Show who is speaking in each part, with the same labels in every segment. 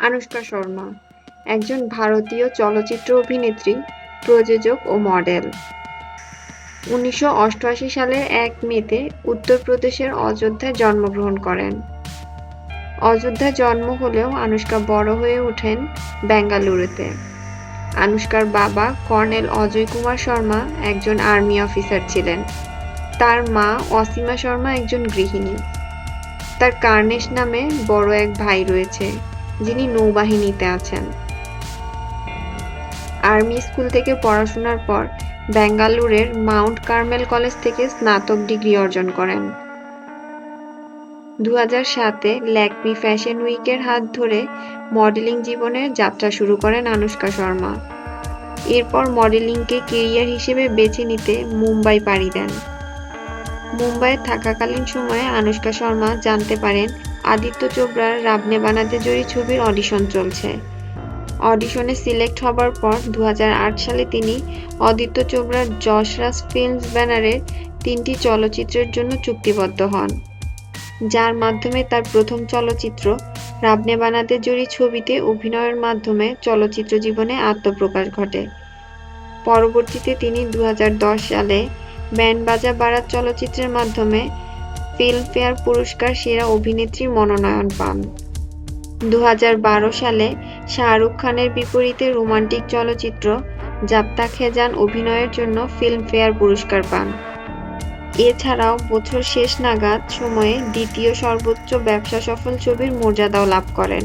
Speaker 1: আনুষ্কা শর্মা, একজন ভারতীয় চলচ্চিত্র অভিনেত্রী, প্রযোজক ও মডেল। উনিশশো অষ্টআশি সালের এক মেতে উত্তরপ্রদেশের অযোধ্যায় জন্মগ্রহণ করেন। অযোধ্যায় জন্ম হলেও আনুষ্কা বড় হয়ে ওঠেন বেঙ্গালুরুতে। আনুষ্কার বাবা কর্নেল অজয় কুমার শর্মা একজন আর্মি অফিসার ছিলেন। তার মা অসীমা শর্মা একজন গৃহিণী। তার কার্নেশ নামে বড় এক ভাই রয়েছে। যিনি নৌবাহিনীতে আছেন। আর্মি স্কুল থেকে পড়াশোনার পর বেঙ্গালুরের মাউন্ট কার্মেল কলেজ থেকে স্নাতক ডিগ্রি অর্জন করেন। দু সাতে ল্যাকমি ফ্যাশন উইকের হাত ধরে মডেলিং জীবনের যাত্রা শুরু করেন আনুষ্কা শর্মা। এরপর মডেলিংকে কেরিয়ার হিসেবে বেছে নিতে মুম্বাই পাড়ি দেন। মুম্বাইয়ে থাকাকালীন সময়ে আনুষ্কা শর্মা জানতে পারেন আদিত্য চোপড়ার রাবনে বানাতে জড়ি ছবির অডিশন চলছে। অডিশনে সিলেক্ট হবার পর দু হাজার আট সালে তিনি আদিত্য চোপড়ার যশরাজ ফিল্মস ব্যানারের তিনটি চলচ্চিত্রের জন্য চুক্তিবদ্ধ হন। যার মাধ্যমে তার প্রথম চলচ্চিত্র রাবনে বানাতে জড়ি ছবিতে অভিনয়ের মাধ্যমে চলচ্চিত্র জীবনে আত্মপ্রকাশ ঘটে। পরবর্তীতে তিনি দু হাজার দশ সালে ব্যান্ড বাজা বারাত চলচ্চিত্রের মাধ্যমে ফিল্মফেয়ার পুরস্কার সেরা অভিনেত্রীর মনোনয়ন পান। দু হাজার বারো সালে শাহরুখ খানের বিপরীতে রোমান্টিক চলচ্চিত্র জাপ্তা খেজান অভিনয়ের জন্য ফিল্মফেয়ার পুরস্কার পান। এছাড়াও বছর শেষ নাগাদ সময়ে দ্বিতীয় সর্বোচ্চ ব্যবসা সফল ছবির মর্যাদাও লাভ করেন।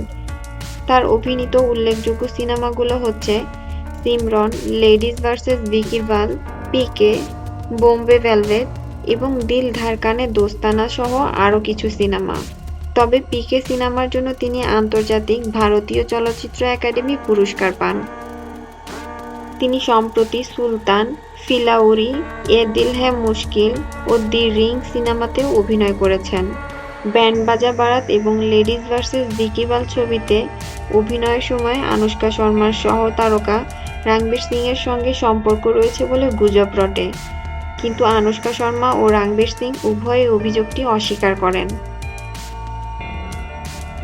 Speaker 1: তার অভিনীত উল্লেখযোগ্য সিনেমাগুলো হচ্ছে সিমরন লেডিজ ভার্সেস বিকিরবাল পিকে, বোম্বে ভেলভেট এবং দিল ধারকানে দোস্তানা সহ আরও কিছু সিনেমা। তবে পিকে সিনেমার জন্য তিনি আন্তর্জাতিক ভারতীয় চলচ্চিত্র একাডেমি পুরস্কার পান। তিনি সম্প্রতি সুলতান, ফিলাউরি, এ দিল হ্যায় মুশকিল ও দি রিং সিনেমাতেও অভিনয় করেছেন। ব্যান্ড বাজা বারাত এবং লেডিজ ভার্সেস বিকিবাল ছবিতে অভিনয়ের সময় আনুষ্কা শর্মার সহ তারকা রণবীর সিং এর সঙ্গে সম্পর্ক রয়েছে বলে গুজব রটে। কিন্তু আনুষ্কা শর্মা ও রণবীর সিং উভয়ই অভিযোগটি অস্বীকার করেন।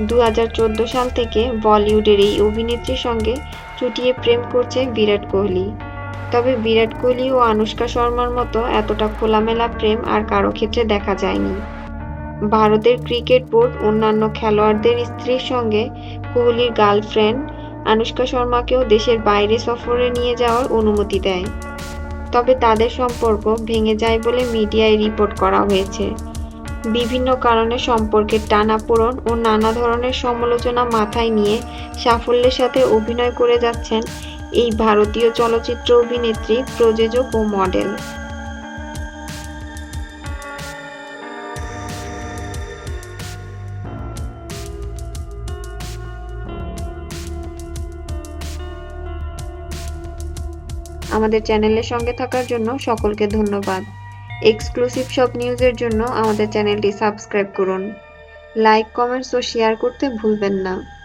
Speaker 1: দু হাজার চোদ্দ সাল থেকে বলিউডের এই অভিনেত্রীর সঙ্গে চুটিয়ে প্রেম করছে বিরাট কোহলি। তবে বিরাট কোহলি ও আনুষ্কা শর্মার মতো এতটা খোলামেলা প্রেম আর কারও ক্ষেত্রে দেখা যায়নি। ভারতের ক্রিকেট বোর্ড অন্যান্য খেলোয়াড়দের স্ত্রীর সঙ্গে কোহলির গার্লফ্রেন্ড আনুষ্কা শর্মাকেও দেশের বাইরে সফরে নিয়ে যাওয়ার অনুমতি দেয়। তবে তাদের সম্পর্ক ভেঙে যায় বলে মিডিয়ায় রিপোর্ট করা হয়েছে। বিভিন্ন কারণে সম্পর্কের টানাপোড়ন ও নানা ধরনের সমালোচনা মাথায় নিয়ে সাফল্যের সাথে অভিনয় করে যাচ্ছেন এই ভারতীয় চলচ্চিত্র অভিনেত্রী, প্রযোজক ও মডেল। আমাদের চ্যানেলের সঙ্গে থাকার জন্য সকলকে ধন্যবাদ। এক্সক্লুসিভ সব নিউজের জন্য আমাদের চ্যানেলটি সাবস্ক্রাইব করুন। লাইক কমেন্টস ও শেয়ার করতে ভুলবেন না।